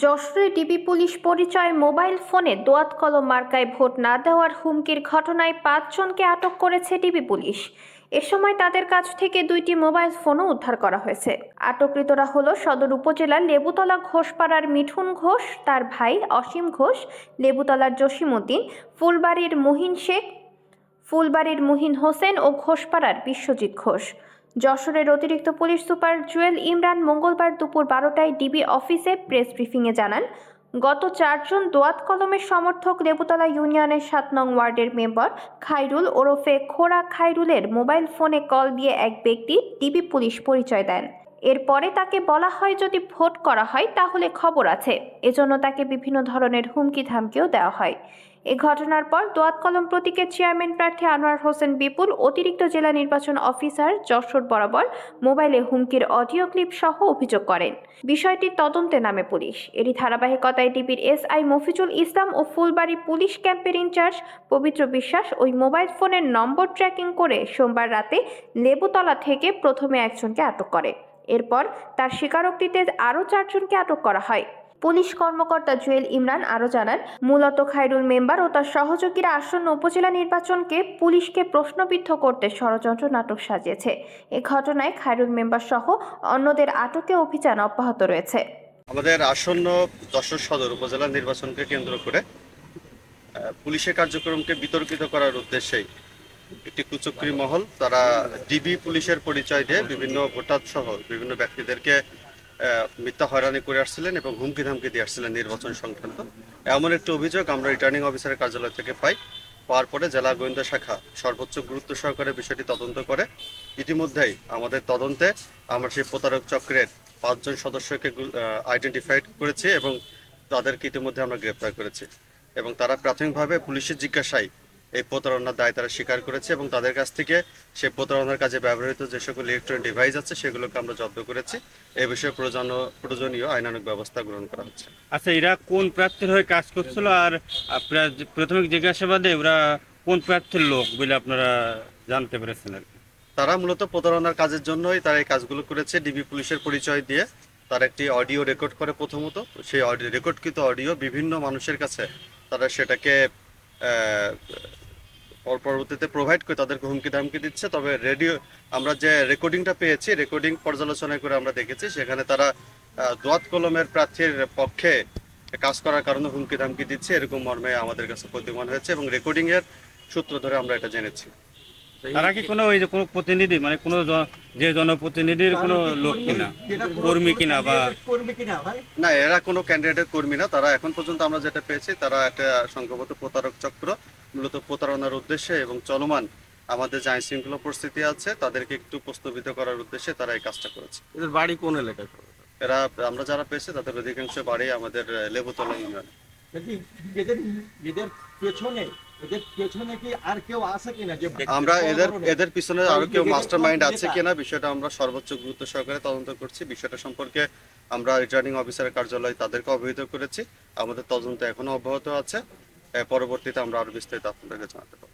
যশোরে DB police পরিচয় mobile ফোনে দোয়াত কলম মার্কায় ভোট না দেওয়ার হুমকির ঘটনায় পাঁচজনকে আটক করেছে ডিবি পুলিশ। এ সময় তাদের কাছ থেকে দুইটি মোবাইল ফোনও উদ্ধার করা হয়েছে। আটককৃতরা হল সদর উপজেলার লেবুতলা ঘোষপাড়ার মিঠুন ঘোষ, তার ভাই অসীম ঘোষ, লেবুতলার জসিমউদ্দিন, ফুলবাড়ির মুহিন শেখ, ফুলবাড়ির মুহিন হোসেন ও ঘোষপাড়ার বিশ্বজিৎ ঘোষ। যশোরের অতিরিক্ত পুলিশ সুপার জুয়েল ইমরান মঙ্গলবার দুপুর বারোটায় ডিবি অফিসে প্রেস ব্রিফিংয়ে জানান, গত চারজন দোয়াত কলমের সমর্থক দেবতলা ইউনিয়নের সাত নং ওয়ার্ডের মেম্বার খাইরুল ওরফে খোরা খাইরুলের মোবাইল ফোনে কল দিয়ে এক ব্যক্তি ডিবি পুলিশ পরিচয় দেন। এরপরে তাকে বলা হয়, যদি ভোট করা হয়, তাহলে খবর আছে। এজন্য তাকে বিভিন্ন ধরনের হুমকি ধামকিও দেওয়া হয়। এ ঘটনার পর দোয়াত কলম প্রতীকের চেয়ারম্যান প্রার্থী আনোয়ার হোসেন বিপুল, অতিরিক্ত জেলা নির্বাচন অফিসার যশোর বরাবর মোবাইলে হুমকির অডিও ক্লিপ সহ অভিযোগ করেন। বিষয়টি তদন্তে নামে পুলিশ। এরই ধারাবাহিকতায় ডিবির এসআই মফিজুল ইসলাম ও ফুলবাড়ি পুলিশ ক্যাম্পের ইনচার্জ পবিত্র বিশ্বাস ওই মোবাইল ফোনের নম্বর ট্র্যাকিং করে সোমবার রাতে লেবুতলা থেকে প্রথমে একজনকে আটক করে। এরপর তার স্বীকারোক্তিতে আরও চারজনকে আটক করা হয়। পুলিশ কর্মকর্তা জুয়েল ইমরান আরও জানান, মূলত খায়রুল মেম্বার ও তার সহযোগীরা আসন্ন উপজেলা নির্বাচনকে পুলিশকে প্রশ্নবিদ্ধ করতে ষড়যন্ত্র নাটক সাজিয়েছে। এ ঘটনায় খায়রুল মেম্বার সহ অন্যদের আটকে অভিযান অব্যাহত রয়েছে। আমাদের আসন্ন যশোর সদর উপজেলা নির্বাচনকে কেন্দ্র করে পুলিশের কার্যক্রমকে বিতর্কিত করার উদ্দেশ্যেই একটি কুচক্রী মহল, তারা ডিবি পুলিশের পরিচয় দিয়ে বিভিন্ন ভোটার সহ বিভিন্ন ব্যক্তিদেরকে মিথ্যা হয়রানি করে আসছিলেন এবং হুমকি ধামকি দিয়ে আসছিলেন নির্বাচন সংক্রান্ত। এমন একটি অভিযোগ আমরা রিটার্নিং অফিসারের কার্যালয় থেকে পাই। পাওয়ার পরে জেলা গোয়েন্দা শাখা সর্বোচ্চ গুরুত্ব সহকারে বিষয়টি তদন্ত করে। ইতিমধ্যেই আমাদের তদন্তে আমরা সেই প্রতারক চক্রের পাঁচজন সদস্যকে আইডেন্টিফাইড করেছি এবং তাদেরকে ইতিমধ্যে আমরা গ্রেপ্তার করেছি। এবং তারা প্রাথমিকভাবে পুলিশের জিজ্ঞাসায় এই প্রতারণার দায় তারা স্বীকার করেছে এবং তাদের কাছ থেকে সেই প্রতারণার কাজে ব্যবহৃত যে সকল ইলেকট্রনিক ডিভাইস আছে সেগুলোকে আমরা জব্দ করেছি। এ বিষয়ে প্রয়োজন- প্রয়োজনীয় আইনানুগ ব্যবস্থা গ্রহণ করা হচ্ছে। আচ্ছা এরা কোন প্রার্থীর হয়ে কাজ করছিল? আর প্রাথমিক জিজ্ঞাসাবাদে ওরা কোন প্রার্থীর লোক বলে আপনারা জানতে পেরেছেন আর? তারা মূলত প্রতারণার কাজের জন্যই তারা এই কাজগুলো করেছে। ডিবি পুলিশের পরিচয় দিয়ে তারা একটি অডিও রেকর্ড করে প্রথমত। সেই অডিও রেকর্ডকৃত অডিও বিভিন্ন মানুষের কাছে তারা সেটাকে পরবর্তীতে প্রোভাইড করে তাদেরকে হুমকি ধামকি দিচ্ছে। তবে রেডিও আমরা যে রেকর্ডিংটা পেয়েছি রেকর্ডিং পর্যালোচনা করে আমরা দেখেছি, সেখানে তারা দোয়াত কলমের প্রার্থীর পক্ষে কাজ করার কারণে হুমকি ধামকি দিচ্ছে, এরকম মর্মে আমাদের কাছে প্রতিমান হয়েছে এবং রেকর্ডিংয়ের সূত্র ধরে আমরা এটা জেনেছি। তারা কি কোনো ওই যে কোনো প্রতিনিধি মানে কোনো যে জনপ্রতিনিধির কোনো লোক কিনা কর্মী কিনা বা কর্মী কিনা ভাই না এরা কোনো ক্যান্ডিডেটের কর্মী না। তারা এখন পর্যন্ত আমরা যেটা পেয়েছি তারা একটা সংঘবদ্ধ প্রতারক চক্র মূলত প্রতারণার উদ্দেশ্যে এবং চলমান আমাদের যে আইন শৃঙ্খলা পরিস্থিতি আছে তাদেরকে একটু প্রস্তাবিত করার উদ্দেশ্যে তারা এই কাজটা করেছে। এদের বাড়ি কোন এলাকায় এরা আমরা যারা পেয়েছি তাদের অধিকাংশ বাড়ি আমাদের লেবুতলা ইউনিয়ন। এদের এদের পেছনে আমরা এদের এদের পিছনে আরও কেউ মাস্টার মাইন্ড আছে কিনা বিষয়টা আমরা সর্বোচ্চ গুরুত্ব সহকারে তদন্ত করছি। বিষয়টা সম্পর্কে আমরা রিটার্নিং অফিসারের কার্যালয় তাদেরকে অবহিত করেছি। আমাদের তদন্ত এখনও অব্যাহত আছে। পরবর্তীতে আমরা আরও বিস্তারিত আপনাদেরকে জানাতে পারব।